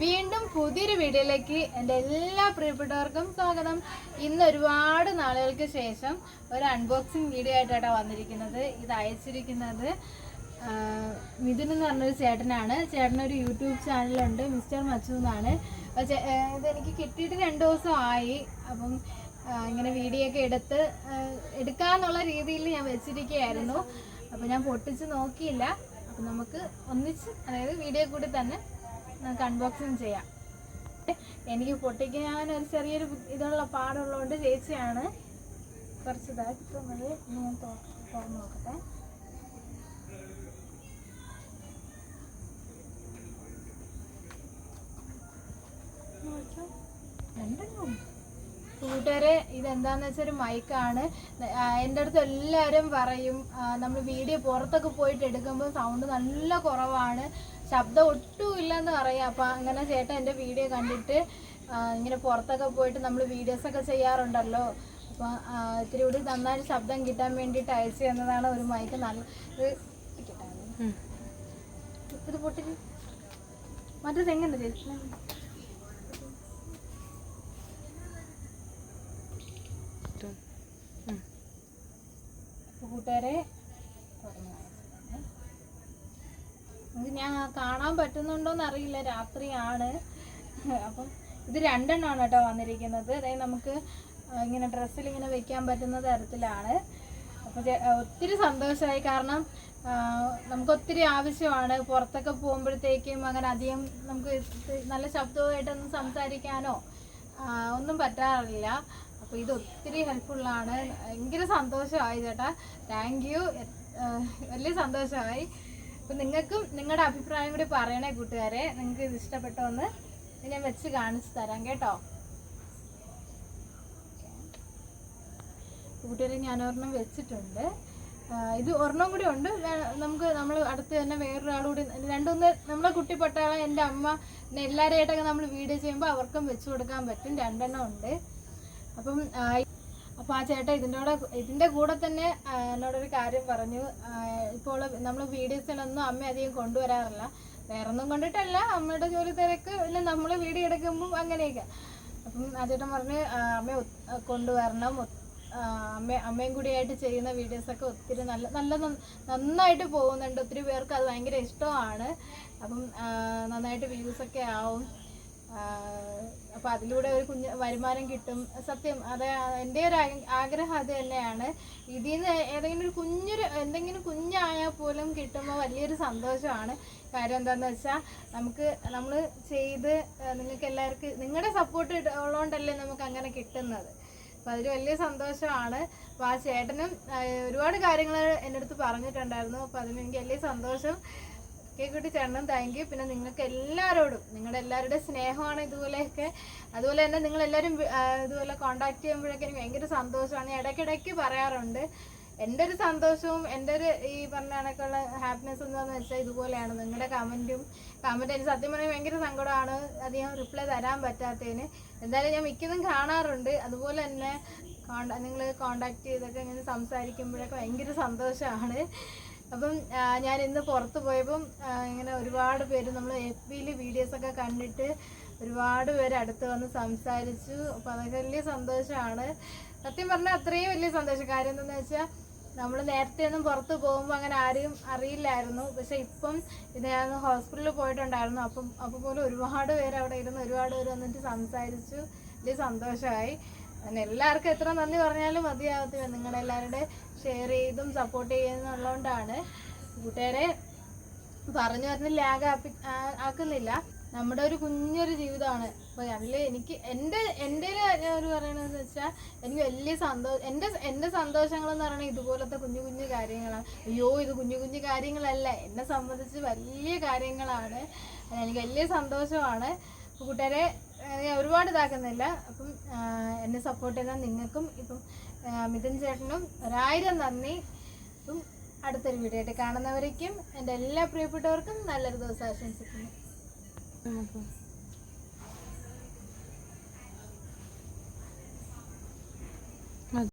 വീണ്ടും പുതിയൊരു വീഡിയോയിലേക്ക് എന്റെ എല്ലാ പ്രിയപ്പെട്ടവർക്കും സ്വാഗതം. ഇന്ന് ഒരുപാട് നാളുകൾക്ക് ശേഷം ഒരു അൺബോക്സിങ് വീഡിയോ ആയിട്ടാണ് വന്നിരിക്കുന്നത്. ഇത് അയച്ചിരിക്കുന്നത് മിഥുൻ എന്ന് പറഞ്ഞൊരു ചേട്ടനാണ്. ചേട്ടനൊരു യൂട്യൂബ് ചാനലുണ്ട് മിസ്റ്റർ മച്ചു എന്നാണ്. ഇതെനിക്ക് കിട്ടിയിട്ട് രണ്ട് ദിവസം ആയി. അപ്പം ഇങ്ങനെ വീഡിയോ ഒക്കെ എടുത്ത് എടുക്കാന്നുള്ള രീതിയിൽ ഞാൻ വെച്ചിരിക്കുകയായിരുന്നു. അപ്പം ഞാൻ പൊട്ടിച്ച് നോക്കിയില്ല. അപ്പം നമുക്ക് ഒന്നിച്ച് അതായത് വീഡിയോ കൂടി തന്നെ നമുക്ക് അൺബോക്സിങ് ചെയ്യാം. എനിക്ക് പൊട്ടിക്കാൻ ഒരു ചെറിയൊരു ഇതുള്ള പാടുള്ളതുകൊണ്ട് ചേച്ചിയാണ്. കുറച്ച് ഇതാക്കുന്നത് ഞാൻ തുറന്ന് നോക്കട്ടെ. രണ്ടെണ്ണം? കൂട്ടുകാരെ ഇതെന്താന്ന് വെച്ചാൽ ഒരു മൈക്കാണ് എന്റെ അടുത്ത് എല്ലാവരും പറയും നമ്മൾ വീഡിയോ പുറത്തൊക്കെ പോയിട്ട് എടുക്കുമ്പോൾ സൗണ്ട് നല്ല കുറവാണ്. ശബ്ദം ഒട്ടും ഇല്ലെന്ന് പറയാം. അപ്പം അങ്ങനെ ചേട്ടൻ എന്റെ വീഡിയോ കണ്ടിട്ട് ഇങ്ങനെ പുറത്തൊക്കെ പോയിട്ട് നമ്മൾ വീഡിയോസൊക്കെ ചെയ്യാറുണ്ടല്ലോ. അപ്പം ഇത്തിരി കൂടി നന്നായിട്ട് ശബ്ദം കിട്ടാൻ വേണ്ടിയിട്ട് അയച്ചു തന്നതാണ് ഒരു മൈക്ക് നല്ല ഇത് പൊട്ടി മറ്റേ തെങ്ങനെ ചേച്ചി? കൂട്ടുകാരെ. ഞാൻ കാണാൻ പറ്റുന്നുണ്ടോന്ന് അറിയില്ല രാത്രിയാണ്. അപ്പം ഇത് രണ്ടെണ്ണമാണ് കേട്ടോ വന്നിരിക്കുന്നത്. അതായത് നമുക്ക് ഇങ്ങനെ ഡ്രസ്സിൽ ഇങ്ങനെ വെക്കാൻ പറ്റുന്ന തരത്തിലാണ്. അപ്പോൾ ഒത്തിരി സന്തോഷമായി. കാരണം നമുക്ക് ഒത്തിരി ആവശ്യമാണ്. പുറത്തൊക്കെ പോകുമ്പോഴത്തേക്കും അങ്ങനെ അധികം നമുക്ക് നല്ല ശബ്ദവുമായിട്ടൊന്നും സംസാരിക്കാനോ ഒന്നും പറ്റാറില്ല. അപ്പോൾ ഇത് ഒത്തിരി ഹെൽപ്ഫുള്ളാണ് ഭയങ്കര സന്തോഷമായി ചേട്ടാ. താങ്ക് യു വലിയ സന്തോഷമായി. അപ്പം നിങ്ങൾക്കും നിങ്ങളുടെ അഭിപ്രായം കൂടി പറയണേ കൂട്ടുകാരെ. നിങ്ങൾക്ക് ഇത് ഇഷ്ടപ്പെട്ടോ എന്ന് ഞാൻ വെച്ച് കാണിച്ചു തരാം കേട്ടോ. കൂട്ടുകാരെ ഞാൻ ഒരെണ്ണം വെച്ചിട്ടുണ്ട് ഇത് ഒരെണ്ണം കൂടി ഉണ്ട്. നമുക്ക് നമ്മൾ അടുത്ത് തന്നെ വേറൊരാൾ കൂടി രണ്ടൊന്ന് നമ്മളെ കുട്ടി പൊട്ടാളെ എന്റെ അമ്മ എല്ലാവരുമായിട്ടൊക്കെ നമ്മൾ വീഡിയോ ചെയ്യുമ്പോൾ അവർക്കും വെച്ച് കൊടുക്കാൻ പറ്റും. രണ്ടെണ്ണം ഉണ്ട്. അപ്പം അപ്പോൾ ആ ചേട്ടൻ ഇതിന്റെ കൂടെ ഇതിന്റെ കൂടെ തന്നെ എന്നോടൊരു കാര്യം പറഞ്ഞു. ഇപ്പോൾ നമ്മൾ വീഡിയോസിലൊന്നും അമ്മ അധികം കൊണ്ടുവരാറില്ല. വേറൊന്നും കൊണ്ടിട്ടല്ല. അമ്മയുടെ ജോലി തിരക്ക്. ഇല്ല നമ്മൾ വീഡിയോ എടുക്കുമ്പോൾ അങ്ങനെയൊക്കെ. അപ്പം ആ ചേട്ടൻ പറഞ്ഞ് അമ്മ കൊണ്ടുവരണം. അമ്മ അമ്മയും കൂടിയായിട്ട് ചെയ്യുന്ന വീഡിയോസൊക്കെ ഒത്തിരി നല്ല നല്ല നന്നായിട്ട് പോകുന്നുണ്ട്. ഒത്തിരി പേർക്ക് അത് ഭയങ്കര ഇഷ്ടമാണ്. അപ്പം നന്നായിട്ട് വ്യൂസൊക്കെ ആവും. അപ്പോൾ അതിലൂടെ ഒരു കുഞ്ഞ് വരുമാനം കിട്ടും. സത്യം അത് എന്റെ ഒരു ആഗ്രഹം അത് തന്നെയാണ്. ഇതിൽ നിന്ന് ഏതെങ്കിലും ഒരു കുഞ്ഞൊരു എന്തെങ്കിലും കുഞ്ഞായാൽ പോലും കിട്ടുമ്പോൾ വലിയൊരു സന്തോഷമാണ്. കാര്യം എന്താണെന്ന് വെച്ചാൽ നമുക്ക് നമ്മൾ ചെയ്ത് നിങ്ങൾക്ക് എല്ലാവർക്കും നിങ്ങളുടെ സപ്പോർട്ട് ഉള്ളതുകൊണ്ടല്ലേ നമുക്ക് അങ്ങനെ കിട്ടുന്നത്. അപ്പോൾ അതിൽ വലിയ സന്തോഷമാണ്. അപ്പോൾ ആ ചേട്ടനും ഒരുപാട് കാര്യങ്ങൾ എന്റെ അടുത്ത് പറഞ്ഞിട്ടുണ്ടായിരുന്നു. അപ്പോൾ അതിന് എനിക്ക് വലിയ സന്തോഷം. കേക്കുട്ടി ചേട്ടനും താങ്ക് യു. പിന്നെ നിങ്ങൾക്ക് എല്ലാവരോടും നിങ്ങളുടെ എല്ലാവരുടെ സ്നേഹമാണ് ഇതുപോലെയൊക്കെ. അതുപോലെ തന്നെ നിങ്ങൾ എല്ലാവരും ഇതുപോലെ കോണ്ടാക്ട് ചെയ്യുമ്പോഴൊക്കെ എനിക്ക് ഭയങ്കര സന്തോഷമാണ്. ഇടയ്ക്കിടയ്ക്ക് പറയാറുണ്ട് എന്റെ ഒരു സന്തോഷവും എന്റെ ഒരു ഈ പറഞ്ഞ കണക്കുള്ള ഹാപ്പിനെസ് എന്താണെന്ന് വെച്ചാൽ ഇതുപോലെയാണ്. നിങ്ങളുടെ കമന്റും കമന്റ് എനിക്ക് സത്യം പറഞ്ഞാൽ ഭയങ്കര സങ്കടമാണ്. അധികം റിപ്ലൈ തരാൻ പറ്റാത്തതിന്. എന്തായാലും ഞാൻ മിക്കതും കാണാറുണ്ട്. അതുപോലെ തന്നെ കോണ്ടാ നിങ്ങൾ കോണ്ടാക്ട് ചെയ്തൊക്കെ ഇങ്ങനെ സംസാരിക്കുമ്പോഴൊക്കെ ഭയങ്കര സന്തോഷമാണ്. അപ്പം ഞാൻ ഇന്ന് പുറത്ത് പോയപ്പം ഇങ്ങനെ ഒരുപാട് പേര് നമ്മൾ എഫ് ബിയിൽ വീഡിയോസൊക്കെ കണ്ടിട്ട് ഒരുപാട് പേര് അടുത്ത് വന്ന് സംസാരിച്ചു. അപ്പം അതൊക്കെ വലിയ സന്തോഷമാണ് സത്യം പറഞ്ഞാൽ അത്രയും വലിയ സന്തോഷം. കാര്യം എന്താണെന്ന് വെച്ചാൽ നമ്മൾ നേരത്തെ ഒന്നും പുറത്ത് പോകുമ്പോൾ അങ്ങനെ ആരെയും അറിയില്ലായിരുന്നു. പക്ഷെ ഇപ്പം ഇത് ഞാൻ ഹോസ്പിറ്റലിൽ പോയിട്ടുണ്ടായിരുന്നു. അപ്പം അപ്പോൾ പോലും ഒരുപാട് പേര് അവിടെ ഇരുന്ന് ഒരുപാട് പേര് വന്നിട്ട് സംസാരിച്ചു. വലിയ സന്തോഷമായി എല്ലാവർക്കും എത്ര നന്ദി പറഞ്ഞാലും മതിയാകത്തില്ല നിങ്ങളെല്ലാവരുടെ ഷെയർ ചെയ്തും സപ്പോർട്ട് ചെയ്യുന്നുള്ളതുകൊണ്ടാണ് കൂട്ടുകാരെ പറഞ്ഞു പറഞ്ഞ് ലാഗ് ആക്കുന്നില്ല. നമ്മുടെ ഒരു കുഞ്ഞൊരു ജീവിതമാണ്. അപ്പോൾ അതിൽ എനിക്ക് എന്റെ എന്റെ ഒരു പറയണതെന്ന് വെച്ചാൽ എനിക്ക് വലിയ സന്തോഷം എന്റെ എന്റെ സന്തോഷങ്ങൾ എന്ന് പറയുന്നത് ഇതുപോലത്തെ കുഞ്ഞു കുഞ്ഞു കാര്യങ്ങളാണ്. അയ്യോ ഇത് കുഞ്ഞു കുഞ്ഞു കാര്യങ്ങളല്ല. എന്നെ സംബന്ധിച്ച് വലിയ കാര്യങ്ങളാണ്. എനിക്ക് വലിയ സന്തോഷമാണ്. അപ്പോൾ കൂട്ടുകാരെ ഒരുപാട് ഇതാക്കുന്നില്ല. അപ്പം ആഹ് എന്നെ സപ്പോർട്ട് ചെയ്ത നിങ്ങൾക്കും ഇപ്പം മിഥുൻ ചേട്ടനും ഒരായിരം നന്ദി. ഇപ്പം അടുത്തൊരു വീഡിയോ ആയിട്ട് കാണുന്നവരേക്കും എന്റെ എല്ലാ പ്രിയപ്പെട്ടവർക്കും നല്ലൊരു ദിവസം ആശംസിക്കുന്നു.